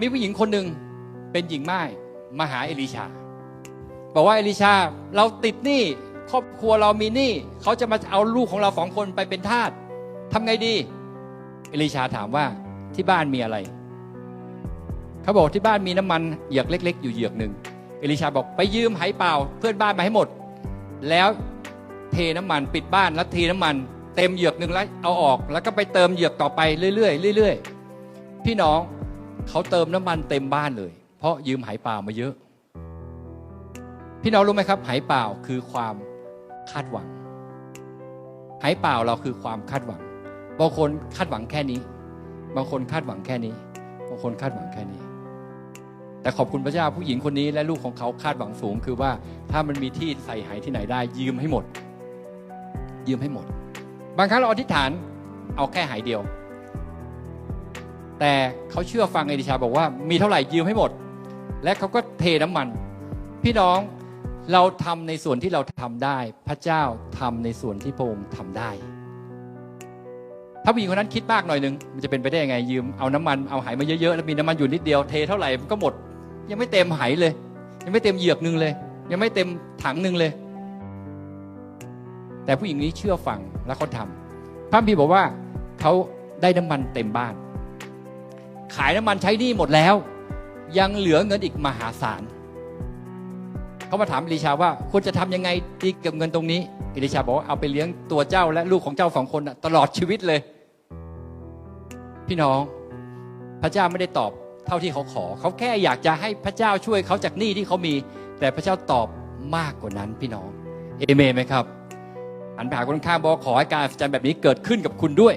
มีผู้หญิงคนหนึ่งเป็นหญิงม่ายมาหาเอลิชา บอกว่าเอลิชาเราติดหนี้ครอบครัวเรามีหนี้เขาจะมาเอาลูกของเราสองคนไปเป็นทาสทำไงดี เอลิชาถามว่าที่บ้านมีอะไร เขาบอกที่บ้านมีน้ำมันเหยือกเล็ก ๆ อยู่เหยือกหนึ่งเอลิชาบอกไปยืมไหเปล่า เพื่อนบ้านมาให้หมด แล้วเทน้ำมันปิดบ้านแล้วเทน้ำมันเต็มเหยือกหนึ่งแล้วเอาออก แล้วก็ไปเติมเหยือกต่อไปเรื่อยๆเรื่อยๆพี่น้อง เขาเติมน้ำมันเต็มบ้านเลย เพราะยืมไหเปล่ามาเยอะ พี่น้องรู้ไหมครับไหเปล่าคือความคาดหวังไหเปล่าเราคือความคาดหวัง บางคนคาดหวังแค่นี้ บางคนคาดหวังแค่นี้ บางคนคาดหวังแค่นี้ แต่ขอบคุณพระเจ้าผู้หญิงคนนี้และลูกของเขาคาดหวังสูง คือว่าถ้ามันมีที่ใส่ไหที่ไหนได้ ยืมให้หมด ยืมให้หมด บางครั้งเราอธิษฐานเอาแค่ไหเดียว แต่เขาเชื่อฟังเอลิชาบอกว่ามีเท่าไหร่ยืมให้หมด และเขาก็เทน้ำมัน พี่น้องเราทำในส่วนที่เราทำได้ พระเจ้าทำในส่วนที่พระองค์ทำได้ ถ้าผู้หญิงคนนั้นคิดมากหน่อยนึงมันจะเป็นไปได้ยังไงยืมเอาน้ำมันเอาไหมาเยอะๆแล้วมีน้ำมันอยู่นิดเดียวเทเท่าไหร่มันก็หมด ยังไม่เต็มไหเลย ยังไม่เต็มเหยือกหนึ่งเลย ยังไม่เต็มถังหนึ่งเลย แต่ผู้หญิงนี้เชื่อฟังและเขาทำพระคัมภีบอกว่าเขาได้น้ำมันเต็มบ้าน ขายน้ำมันใช้หนี้หมดแล้ว ยังเหลือเงินอีกมหาศาลเขามาถามเอลิชาว่าควรจะทำยังไงดีกับเงินตรงนี้เอลิชาบอกว่าเอาไปเลี้ยงตัวเจ้าและลูกของเจ้าสองคนตลอดชีวิตเลย พี่น้องพระเจ้าไม่ได้ตอบเท่าที่เขาขอ เขาแค่อยากจะให้พระเจ้าช่วยเขาจากหนี้ที่เขามี แต่พระเจ้าตอบมากกว่านั้นพี่น้องเอเมนไหมครับหันไปหาคนข้างบอกขอให้การอัศจรรย์แบบนี้เกิดขึ้นกับคุณด้วย